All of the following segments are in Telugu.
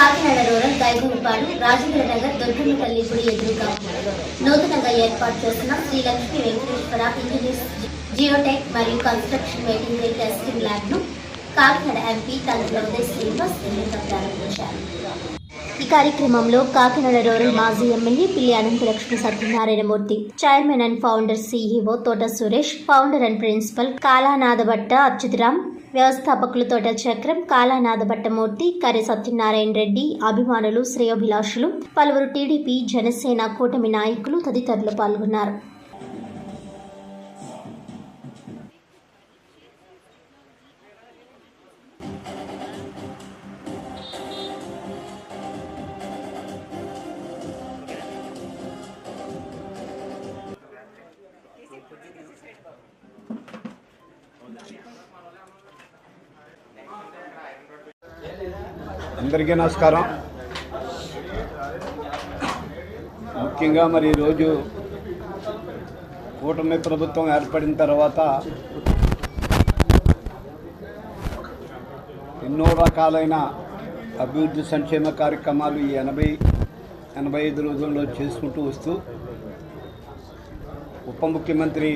కాకినాడ రూరల్ గైగులపాడు రాజేంద్ర నగర్ దొడ్డుమిపల్లి తల్లి గుడి ఎదురుగా నూతనంగా ఏర్పాటు చేస్తున్న శ్రీ లక్ష్మీ వెంకటేశ్వర ఇంజనీర్స్ జియోటెక్ మరియు కన్స్ట్రక్షన్ మెటీరియల్ టెస్టింగ్ ల్యాబ్ను కాకినాడ ఎంపీ తండ్రి ఉదయ్ శ్రీనివాస్ నిన్నగా ప్రారంభించారు. ఈ కార్యక్రమంలో కాకినాడ రూరల్ మాజీ MLA Pilli Ananthalakshmi Satyanarayanamurthy chairman and founder CEO Thota Suresh founder and principal Kalanathabhatta Achyutaram వ్యవస్థాపకులు తోట చక్రం కాలానాథభట్టమూర్తి కరి సత్యనారాయణ రెడ్డి అభిమానులు శ్రేయోభిలాషులు పలువురు టీడీపీ జనసేన కూటమి నాయకులు తదితరులు పాల్గొన్నారు. అందరికీ నమస్కారం. ముఖ్యంగా మరి ఈరోజు కూటమి ప్రభుత్వం ఏర్పడిన తర్వాత ఎన్నో రకాలైన అభివృద్ధి సంక్షేమ కార్యక్రమాలు ఈ ఎనభై ఎనభై ఐదు రోజుల్లో చేసుకుంటూ వస్తూ ఉప ముఖ్యమంత్రి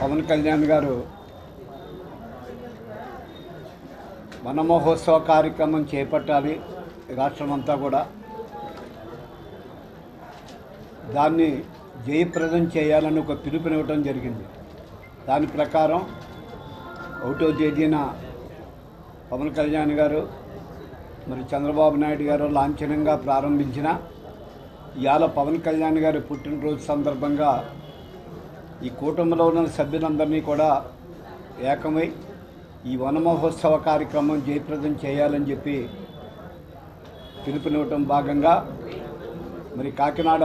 పవన్ కళ్యాణ్ గారు వనమహోత్సవ కార్యక్రమం చేపట్టాలి రాష్ట్రం అంతా కూడా. దాన్ని జయప్రదం చేయాలని ఒక పిలుపునివ్వడం జరిగింది. దాని ప్రకారం ఒకటో తేదీన పవన్ కళ్యాణ్ గారు మరి చంద్రబాబు నాయుడు గారు లాంఛనంగా ప్రారంభించిన ఇవాళ పవన్ కళ్యాణ్ గారి పుట్టినరోజు సందర్భంగా ఈ కూటమిలో ఉన్న సభ్యులందరినీ కూడా ఏకమై ఈ వనమహోత్సవ కార్యక్రమం జయప్రదం చేయాలని చెప్పి పిలుపునివ్వటం భాగంగా మరి కాకినాడ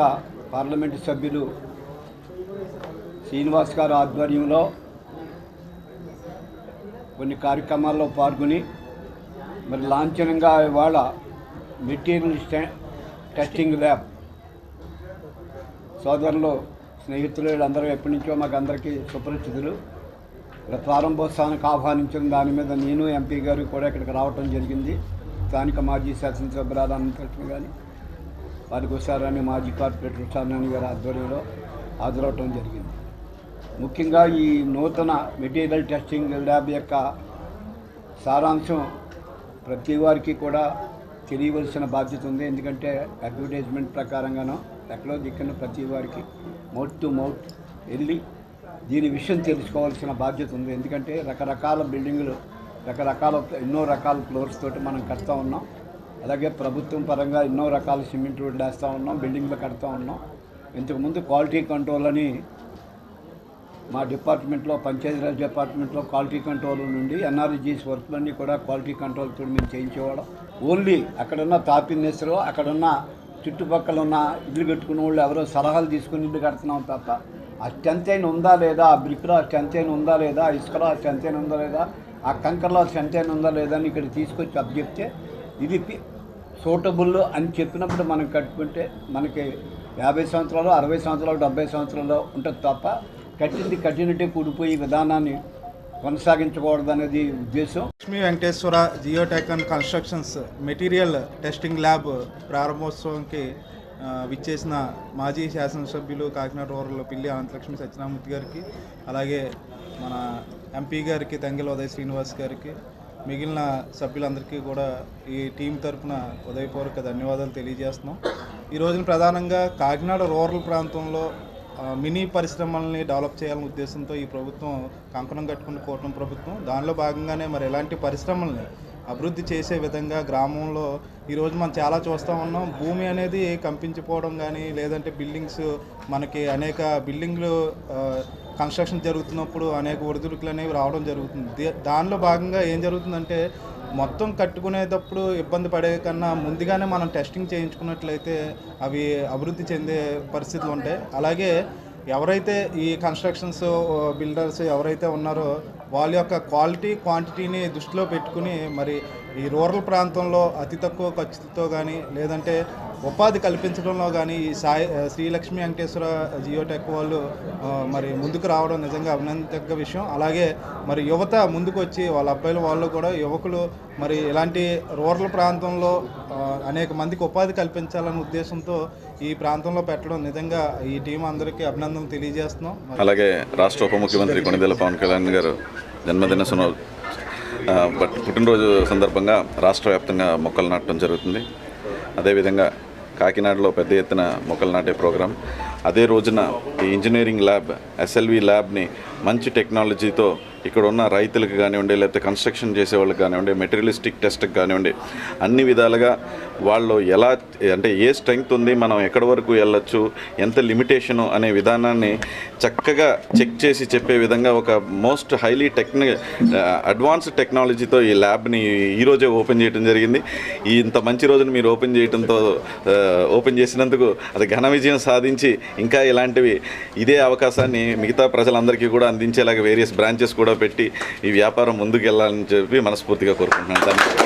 పార్లమెంటు సభ్యులు శ్రీనివాస్ గారు ఆధ్వర్యంలో కొన్ని కార్యక్రమాల్లో పాల్గొని మరి లాంఛనంగా ఇవాళ మెటీరియల్ స్టె- టెస్టింగ్ ల్యాబ్ సోదరులు స్నేహితులు వీళ్ళందరూ ఎప్పటి నుంచో మాకు అందరికీ సుపరిచితులు ప్రారంభోత్సవానికి ఆహ్వానించిన దాని మీద నేను ఎంపీ గారు కూడా ఇక్కడికి రావటం జరిగింది. స్థానిక మాజీ శాసనసభ్యురాలు అనంతకృష్ణ కానీ వారికి వస్తారని మాజీ కార్పొరేటర్ ఉషారాణి గారి ఆధ్వర్యంలో హాజరవటం జరిగింది. ముఖ్యంగా ఈ నూతన మెటీరియల్ టెస్టింగ్ ల్యాబ్ యొక్క సారాంశం ప్రతి వారికి కూడా తెలియవలసిన బాధ్యత ఉంది. ఎందుకంటే అడ్వర్టైజ్మెంట్ ప్రకారంగానో ఎక్కడో దిక్కున ప్రతి వారికి మౌత్ టు మౌత్ వెళ్ళి దీని విషయం తెలుసుకోవాల్సిన బాధ్యత ఉంది. ఎందుకంటే రకరకాల బిల్డింగులు రకరకాల ఎన్నో రకాల ఫ్లోర్స్ తోటి మనం కడతా ఉన్నాం. అలాగే ప్రభుత్వం పరంగా ఎన్నో రకాల సిమెంట్ రోడ్లు వేస్తూ ఉన్నాం బిల్డింగ్లు కడతా ఉన్నాం. ఇంతకుముందు క్వాలిటీ కంట్రోల్ అని మా డిపార్ట్మెంట్లో పంచాయతీరాజ్ డిపార్ట్మెంట్లో క్వాలిటీ కంట్రోల్ నుండి ఎన్ఆర్జీస్ వర్క్లన్నీ కూడా క్వాలిటీ కంట్రోల్ తోటి మేము చేయించేవాళ్ళం. ఓన్లీ అక్కడున్న తాపినేసరో అక్కడున్న చుట్టుపక్కల ఉన్న ఇల్లు కట్టుకున్న వాళ్ళు ఎవరో సలహాలు తీసుకుని ఇల్లు కడుతున్నాం తప్ప ఆ స్ట్రెంత్ అయిన ఉందా లేదా? ఆ బ్రిక్లో ఆ స్ట్రెంత్ అయిన ఉందా లేదా? ఆ ఇసుకలో ఆ స్ట్రెంత్ అయిన ఉందా లేదా? ఆ కంకర్లో ఆ స్ట్రెంత్ అయిన ఉందా లేదా అని ఇక్కడ తీసుకొచ్చి అప్ చెప్తే ఇది సూటబుల్ అని చెప్పినప్పుడు మనం కట్టుకుంటే మనకి యాభై సంవత్సరాలు అరవై సంవత్సరాలు డెబ్బై సంవత్సరాలు ఉంటుంది తప్ప కట్టింది కట్టినట్టే కూడిపోయి విధానాన్ని కొనసాగించకూడదనేది ఉద్దేశం. Lakshmi Venkateswara geotech and constructions material testing lab ప్రారంభోత్సవంకి విచ్చేసిన మాజీ శాసనసభ్యులు కాకినాడ రూరల్ పిల్లి అనంతలక్ష్మి సత్యనామూర్తి గారికి అలాగే మన ఎంపీ గారికి తంగిల ఉదయ శ్రీనివాస్ గారికి మిగిలిన సభ్యులందరికీ కూడా ఈ టీం తరఫున ఉదయపూర్వక ధన్యవాదాలు తెలియజేస్తున్నాం. ఈ రోజున ప్రధానంగా కాకినాడ రూరల్ ప్రాంతంలో మినీ పరిశ్రమల్ని డెవలప్ చేయాలనే ఉద్దేశంతో ఈ ప్రభుత్వం కంకణం కట్టుకున్న కూటమి ప్రభుత్వం. దానిలో భాగంగానే మరి ఎలాంటి పరిశ్రమల్ని అభివృద్ధి చేసే విధంగా గ్రామంలో ఈరోజు మనం చాలా చూస్తూ ఉన్నాం. భూమి అనేది కంపించిపోవడం కానీ లేదంటే బిల్డింగ్స్ మనకి అనేక బిల్డింగ్లు కన్స్ట్రక్షన్ జరుగుతున్నప్పుడు అనేక ఒడిదుడుకులు అనేవి రావడం జరుగుతుంది. దానిలో భాగంగా ఏం జరుగుతుందంటే మొత్తం కట్టుకునేటప్పుడు ఇబ్బంది పడే కన్నా ముందుగానే మనం టెస్టింగ్ చేయించుకున్నట్లయితే అవి అభివృద్ధి చెందే పరిస్థితులు ఉంటాయి. అలాగే ఎవరైతే ఈ కన్స్ట్రక్షన్స్ బిల్డర్స్ ఎవరైతే ఉన్నారో వాళ్ళ యొక్క క్వాలిటీ క్వాంటిటీని దృష్టిలో పెట్టుకుని మరి ఈ రూరల్ ప్రాంతంలో అతి తక్కువ ఖర్చుతో కానీ లేదంటే ఉపాధి కల్పించడంలో కానీ ఈ సాయి శ్రీలక్ష్మి వెంకటేశ్వర జియోటెక్ వాళ్ళు మరి ముందుకు రావడం నిజంగా అభినందతగ్గ విషయం. అలాగే మరి యువత ముందుకు వచ్చి వాళ్ళ అబ్బాయిల వాళ్ళు కూడా యువకులు మరి ఇలాంటి రూరల్ ప్రాంతంలో అనేక మందికి ఉపాధి కల్పించాలనే ఉద్దేశంతో ఈ ప్రాంతంలో పెట్టడం నిజంగా ఈ టీం అందరికీ అభినందనలు తెలియజేస్తున్నాం. అలాగే రాష్ట్ర ఉప ముఖ్యమంత్రి కొనిదెల పవన్ కళ్యాణ్ గారు జన్మదిన సున బట్ పుట్టినరోజు సందర్భంగా రాష్ట్ర వ్యాప్తంగా మొక్కలు నాటడం జరుగుతుంది. అదేవిధంగా కాకినాడలో పెద్ద ఎత్తున మొక్కలు నాటే ప్రోగ్రాం. అదే రోజున ఈ ఇంజనీరింగ్ ల్యాబ్ ఎస్ఎల్వి ల్యాబ్ని మంచి టెక్నాలజీతో ఇక్కడ ఉన్న రైతులకు కానివ్వండి లేకపోతే కన్స్ట్రక్షన్ చేసే వాళ్ళకి కానివ్వండి మెటీరియలిస్టిక్ టెస్ట్కి కానివ్వండి అన్ని విధాలుగా వాళ్ళు ఎలా అంటే ఏ స్ట్రెంగ్త్ ఉంది మనం ఎక్కడి వరకు వెళ్ళొచ్చు ఎంత లిమిటేషను అనే విధానాన్ని చక్కగా చెక్ చేసి చెప్పే విధంగా ఒక మోస్ట్ హైలీ టెక్ని అడ్వాన్స్డ్ టెక్నాలజీతో ఈ ల్యాబ్ని ఈరోజే ఓపెన్ చేయడం జరిగింది. ఈ ఇంత మంచి రోజున మీరు ఓపెన్ చేయడంతో ఓపెన్ చేసినందుకు అది ఘన విజయం సాధించి ఇంకా ఇలాంటివి ఇదే అవకాశాన్ని మిగతా ప్రజలందరికీ కూడా అందించేలాగా వేరియస్ బ్రాంచెస్ కూడా పెట్టి ఈ వ్యాపారం ముందుకు వెళ్ళాలని చెప్పి మనస్ఫూర్తిగా కోరుకుంటున్నాను.